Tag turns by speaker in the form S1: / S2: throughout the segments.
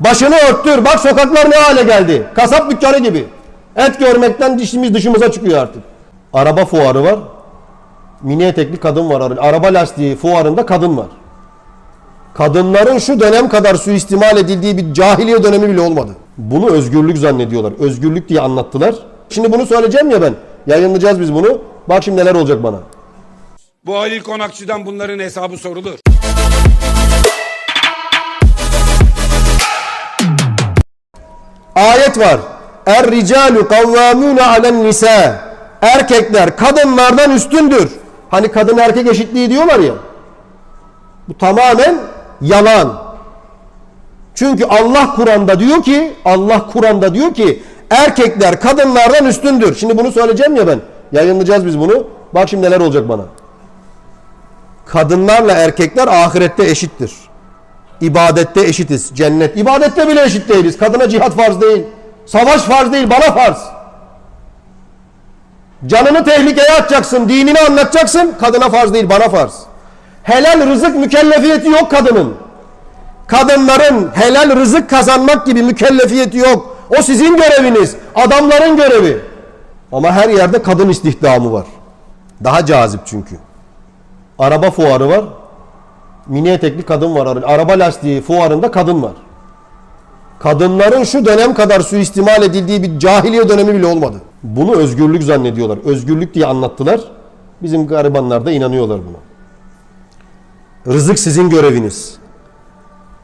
S1: Başını örttür. Bak sokaklar ne hale geldi. Kasap dükkanı gibi. Et görmekten dişimiz dışımıza çıkıyor artık. Araba fuarı var. Mini etekli kadın var. Araba lastiği fuarında kadın var. Kadınların şu dönem kadar suistimal edildiği bir cahiliye dönemi bile olmadı. Bunu özgürlük zannediyorlar. Özgürlük diye anlattılar. Şimdi bunu söyleyeceğim ya ben. Yayınlayacağız biz bunu. Bak şimdi neler olacak bana.
S2: Bu Halil Konakçı'dan bunların hesabı sorulur.
S1: Ayet var. Er ricalu kavvamune alen nisa. Erkekler kadınlardan üstündür. Hani kadın erkek eşitliği diyorlar ya. Bu tamamen yalan. Çünkü Allah Kur'an'da diyor ki, Allah Kur'an'da diyor ki erkekler kadınlardan üstündür. Şimdi bunu söyleyeceğim ya ben. Yayınlayacağız biz bunu. Bak şimdi neler olacak bana. Kadınlarla erkekler ahirette eşittir. İbadette eşitiz. Cennet. İbadette bile eşit değiliz. Kadına cihat farz değil. Savaş farz değil. Bana farz. Canını tehlikeye atacaksın. Dinini anlatacaksın. Kadına farz değil. Bana farz. Helal rızık mükellefiyeti yok kadının. Kadınların helal rızık kazanmak gibi mükellefiyeti yok. O sizin göreviniz. Adamların görevi. Ama her yerde kadın istihdamı var. Daha cazip çünkü. Araba fuarı var. Mini etekli kadın var. Araba lastiği fuarında kadın var. Kadınların şu dönem kadar suistimal edildiği bir cahiliye dönemi bile olmadı. Bunu özgürlük zannediyorlar. Özgürlük diye anlattılar. Bizim garibanlar da inanıyorlar buna. Rızık sizin göreviniz.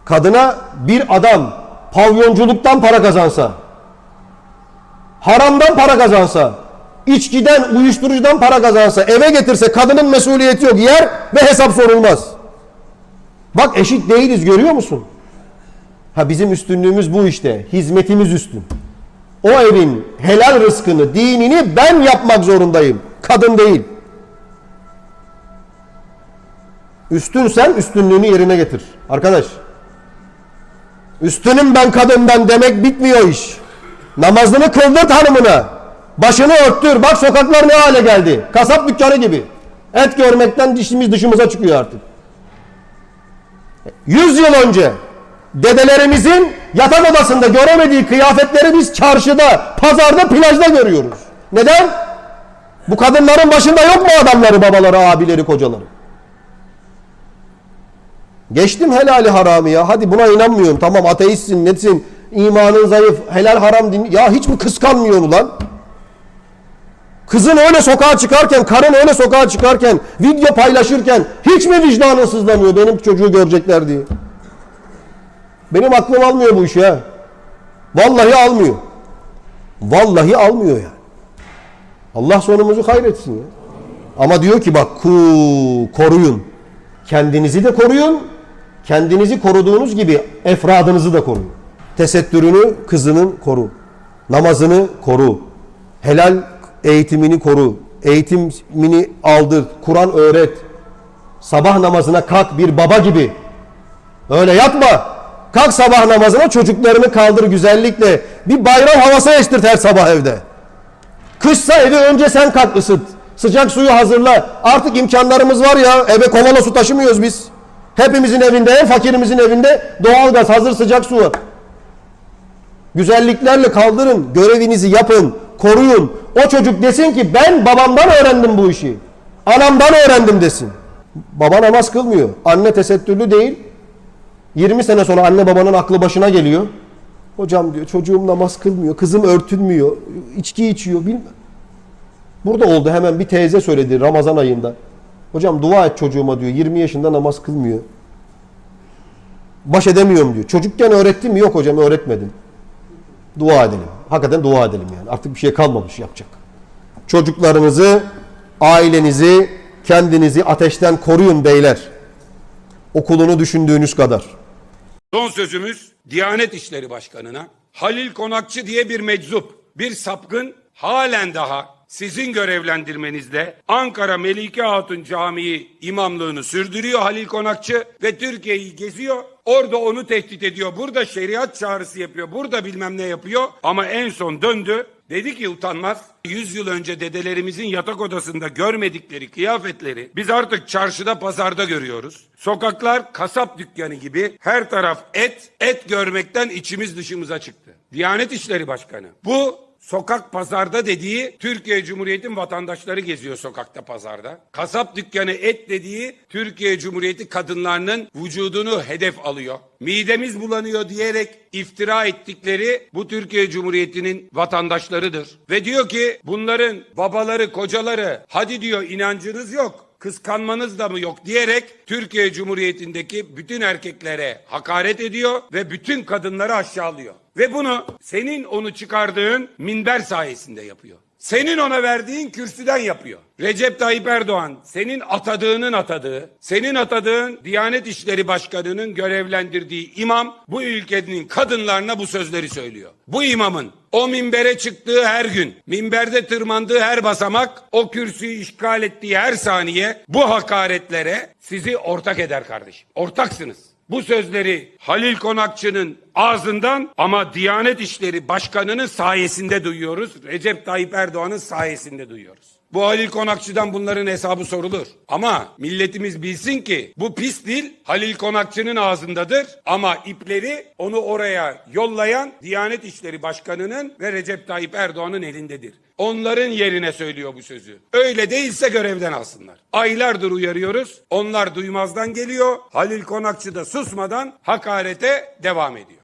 S1: Kadına bir adam pavyonculuktan para kazansa, haramdan para kazansa, içkiden, uyuşturucudan para kazansa, eve getirse kadının mesuliyeti yok. Yer ve hesap sorulmaz. Bak eşit değiliz görüyor musun? Ha bizim üstünlüğümüz bu işte. Hizmetimiz üstün. O evin helal rızkını, dinini ben yapmak zorundayım. Kadın değil. Üstünsen üstünlüğünü yerine getir. Arkadaş. Üstünüm ben kadından demek bitmiyor iş. Namazını kıldır hanımına. Başını örttür. Bak sokaklar ne hale geldi. Kasap dükkanı gibi. Et görmekten dişimiz dışımıza çıkıyor artık. 100 yıl önce dedelerimizin yatak odasında göremediği kıyafetleri biz çarşıda, pazarda, plajda görüyoruz. Neden? Bu kadınların başında yok mu adamları, babaları, abileri, kocaları? Geçtim helali haramı ya. Hadi buna inanmıyorum. Tamam ateistsin, netsin, imanın zayıf, helal haram din. Ya hiç mi kıskanmıyor ulan? Kızın öyle sokağa çıkarken, karın öyle sokağa çıkarken, video paylaşırken hiç mi vicdanın sızlamıyor benim çocuğu görecekler diye? Benim aklım almıyor bu işi ha. Vallahi almıyor. Vallahi almıyor yani. Allah sonumuzu hayretsin ya. Ama diyor ki bak ku koruyun. Kendinizi de koruyun. Kendinizi koruduğunuz gibi efradınızı da koruyun. Tesettürünü kızının koru. Namazını koru. Helal eğitimini koru. Eğitimini aldır. Kur'an öğret. Sabah namazına kalk bir baba gibi. Öyle yatma. Kalk sabah namazına çocuklarını kaldır güzellikle. Bir bayram havası estirt her sabah evde. Kışsa evi önce sen kalk ısıt. Sıcak suyu hazırla. Artık imkanlarımız var ya. Eve kovala su taşımıyoruz biz. Hepimizin evinde, en fakirimizin evinde doğalgaz, hazır sıcak su var. Güzelliklerle kaldırın, görevinizi yapın, koruyun. O çocuk desin ki ben babamdan öğrendim bu işi. Anamdan öğrendim desin. Baba namaz kılmıyor. Anne tesettürlü değil. 20 sene sonra anne babanın aklı başına geliyor. Hocam diyor çocuğum namaz kılmıyor, kızım örtünmüyor, içki içiyor bilmem. Burada oldu hemen bir teyze söyledi Ramazan ayında. Hocam dua et çocuğuma diyor 20 yaşında namaz kılmıyor. Baş edemiyorum diyor. Çocukken öğrettim mi? Yok hocam öğretmedim. Dua edelim. Hakikaten dua edelim yani. Artık bir şey kalmamış yapacak. Çocuklarınızı, ailenizi, kendinizi ateşten koruyun beyler. Okulunu düşündüğünüz kadar.
S2: Son sözümüz Diyanet İşleri Başkanı'na. Halil Konakçı diye bir meczup, bir sapkın halen daha sizin görevlendirmenizle Ankara Melike Hatun Camii imamlığını sürdürüyor Halil Konakçı ve Türkiye'yi geziyor. Orada onu tehdit ediyor. Burada şeriat çağrısı yapıyor. Burada bilmem ne yapıyor. Ama en son döndü. Dedi ki utanmaz 100 yıl önce dedelerimizin yatak odasında görmedikleri kıyafetleri biz artık çarşıda pazarda görüyoruz. Sokaklar kasap dükkanı gibi her taraf et, et görmekten içimiz dışımıza çıktı. Diyanet İşleri Başkanı bu Sokak pazarda dediği Türkiye Cumhuriyeti'nin vatandaşları geziyor sokakta pazarda. Kasap dükkanı et dediği Türkiye Cumhuriyeti kadınlarının vücudunu hedef alıyor. Midemiz bulanıyor diyerek iftira ettikleri bu Türkiye Cumhuriyeti'nin vatandaşlarıdır. Ve diyor ki bunların babaları, kocaları hadi diyor inancınız yok kıskanmanız da mı yok diyerek Türkiye Cumhuriyeti'ndeki bütün erkeklere hakaret ediyor ve bütün kadınları aşağılıyor. Ve bunu senin onu çıkardığın minber sayesinde yapıyor. Senin ona verdiğin kürsüden yapıyor. Recep Tayyip Erdoğan senin atadığının atadığı, senin atadığın Diyanet İşleri Başkanı'nın görevlendirdiği imam bu ülkenin kadınlarına bu sözleri söylüyor. Bu imamın o minbere çıktığı her gün, minberde tırmandığı her basamak, o kürsüyü işgal ettiği her saniye bu hakaretlere sizi ortak eder kardeşim. Ortaksınız. Bu sözleri Halil Konakçı'nın ağzından ama Diyanet İşleri Başkanı'nın sayesinde duyuyoruz. Recep Tayyip Erdoğan'ın sayesinde duyuyoruz. Bu Halil Konakçı'dan bunların hesabı sorulur. Ama milletimiz bilsin ki bu pis dil Halil Konakçı'nın ağzındadır. Ama ipleri onu oraya yollayan Diyanet İşleri Başkanı'nın ve Recep Tayyip Erdoğan'ın elindedir. Onların yerine söylüyor bu sözü. Öyle değilse görevden alsınlar. Aylardır uyarıyoruz. Onlar duymazdan geliyor. Halil Konakçı da susmadan hakarete devam ediyor.